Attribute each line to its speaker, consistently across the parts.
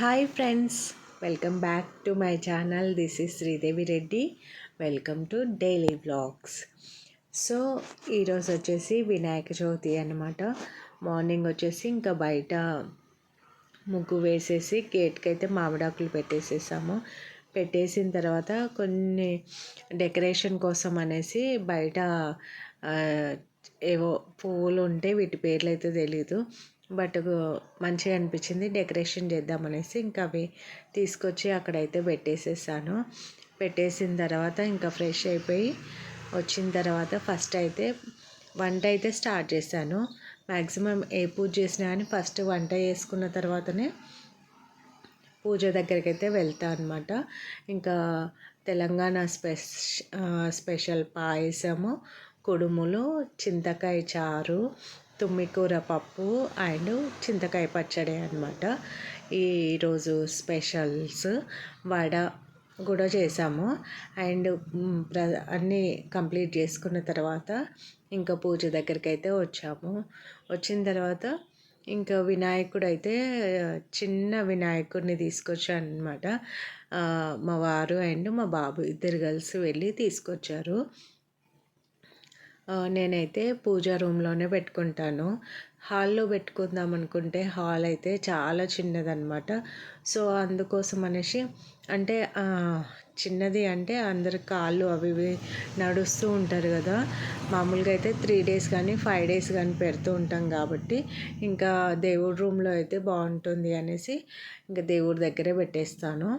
Speaker 1: Hi friends welcome back to my channel this is Sridevi Reddy welcome to daily blogs so ఈరోజు వచ్చేసి వినాయక చవితి అనమాట morning వచ్చేసి ఇంకా బయట ముగ్గు వేసేసి గేట్కి అయితే మామిడాకులు పెట్టేసేసాము. పెట్టేసిన తర్వాత కొన్ని డెకరేషన్ కోసం అనేసి బయట ఏవో పువ్వులు ఉంటే వీటి పేర్లు అయితే తెలీదు బట్ మంచిగా అనిపించింది. డెకరేషన్ చేద్దామనేసి ఇంకా అవి తీసుకొచ్చి అక్కడైతే పెట్టేసేసాను. పెట్టేసిన తర్వాత ఇంకా ఫ్రెష్ అయిపోయి వచ్చిన తర్వాత ఫస్ట్ అయితే వంట అయితే స్టార్ట్ చేశాను. మ్యాక్సిమం ఏ పూజ చేసినా కానీ ఫస్ట్ వంట చేసుకున్న తర్వాతనే పూజ దగ్గరికి అయితే వెళ్తా అనమాట ఇంకా తెలంగాణ స్పెష స్పెషల్ పాయసము కుడుములు చింతకాయ చారు తుమ్మికూర పప్పు అండ్ చింతకాయ పచ్చడి అనమాట ఈరోజు స్పెషల్స్ వడ కూడా చేసాము. అండ్ ప్ర అన్నీ కంప్లీట్ చేసుకున్న తర్వాత ఇంకా పూజ దగ్గరికి అయితే వచ్చాము. వచ్చిన తర్వాత ఇంకా వినాయకుడు అయితే చిన్న వినాయకుడిని తీసుకొచ్చాను అనమాట మా వారు అండ్ మా బాబు ఇద్దరు కలిసి వెళ్ళి తీసుకొచ్చారు. నేనైతే పూజా రూమ్లోనే పెట్టుకుంటాను. హాల్లో పెట్టుకుందాం అనుకుంటే హాల్ అయితే చాలా చిన్నదనమాట సో అందుకోసం అనేసి అంటే చిన్నది అంటే అందరు కాళ్ళు అవి ఇవి నడుస్తూ ఉంటారు కదా. మామూలుగా అయితే త్రీ డేస్ కానీ ఫైవ్ డేస్ కానీ పెడుతూ ఉంటాం కాబట్టి ఇంకా దేవుడి రూమ్లో అయితే బాగుంటుంది అనేసి ఇంకా దేవుడి దగ్గరే పెట్టేస్తాను.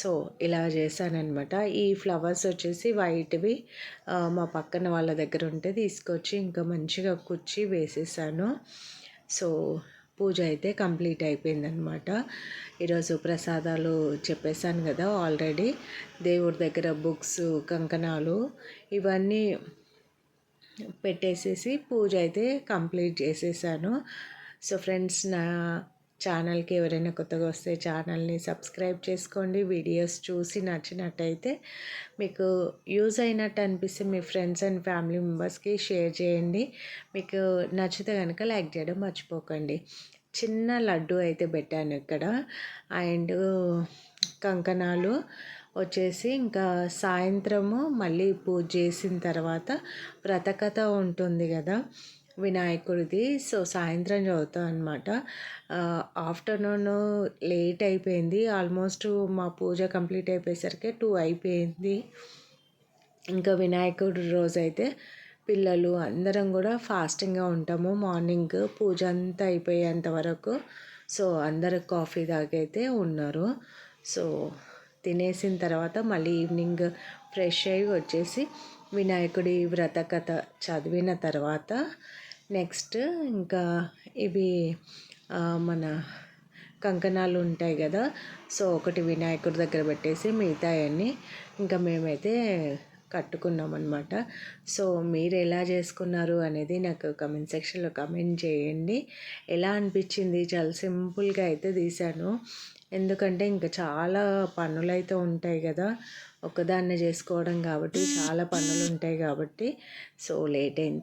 Speaker 1: సో ఇలా చేశానమాట ఈ ఫ్లవర్స్ వచ్చేసి వైట్వి మా పక్కన వాళ్ళ దగ్గర ఉంటే తీసుకొచ్చి ఇంకా మంచిగా కుచ్చి వేసేసాను. సో పూజ అయితే కంప్లీట్ అయిపోయిందనమాట ఈరోజు ప్రసాదాలు చెప్పేశాను కదా ఆల్రెడీ. దేవుడి దగ్గర బుక్స్ కంకణాలు ఇవన్నీ పెట్టేసేసి పూజ అయితే కంప్లీట్ చేసేసాను. సో ఫ్రెండ్స్ నా ఛానల్కి ఎవరైనా కొత్తగా వస్తే ఛానల్ని సబ్స్క్రైబ్ చేసుకోండి. వీడియోస్ చూసి నచ్చినట్టయితే మీకు యూజ్ అయినట్టు అనిపిస్తే మీ ఫ్రెండ్స్ అండ్ ఫ్యామిలీ మెంబర్స్కి షేర్ చేయండి. మీకు నచ్చితే కనుక లైక్ చేయడం మర్చిపోకండి. చిన్న లడ్డు అయితే పెట్టాను ఇక్కడ. అండ్ కంకణాలు వచ్చేసి ఇంకా సాయంత్రము మళ్ళీ పూజ చేసిన తర్వాత వ్రతకథ ఉంటుంది కదా. వినాయకుడిది. సో సాయంత్రం చదువుతాం అనమాట ఆఫ్టర్నూన్ లేట్ అయిపోయింది. ఆల్మోస్ట్ మా పూజ కంప్లీట్ అయిపోయేసరికి టూ అయిపోయింది. ఇంకా వినాయకుడి రోజు అయితే పిల్లలు అందరం కూడా ఫాస్టింగ్గా ఉంటాము. మార్నింగ్ పూజ అంతా అయిపోయేంత వరకు. సో అందరు కాఫీ తాగైతే ఉన్నారు. సో తినేసిన తర్వాత మళ్ళీ ఈవినింగ్ ఫ్రెష్ అయ్యి వచ్చేసి వినాయకుడి వ్రత కథ చదివిన తర్వాత నెక్స్ట్ ఇంకా ఇవి మన కంకణాలు ఉంటాయి కదా సో ఒకటి వినాయకుడి దగ్గర పెట్టేసి మిగతా అన్నీ ఇంకా మేమైతే కట్టుకున్నాం అనమాట సో మీరు ఎలా చేసుకున్నారు అనేది నాకు కమెంట్ సెక్షన్లో కమెంట్ చేయండి. ఎలా అనిపించింది? చాలా సింపుల్గా అయితే తీశాను. ఎందుకంటే ఇంకా చాలా పనులు అయితే ఉంటాయి కదా ఒకదాన్నే చేసుకోవడం కాబట్టి చాలా పనులు ఉంటాయి కాబట్టి. సో లేట్ అయింది.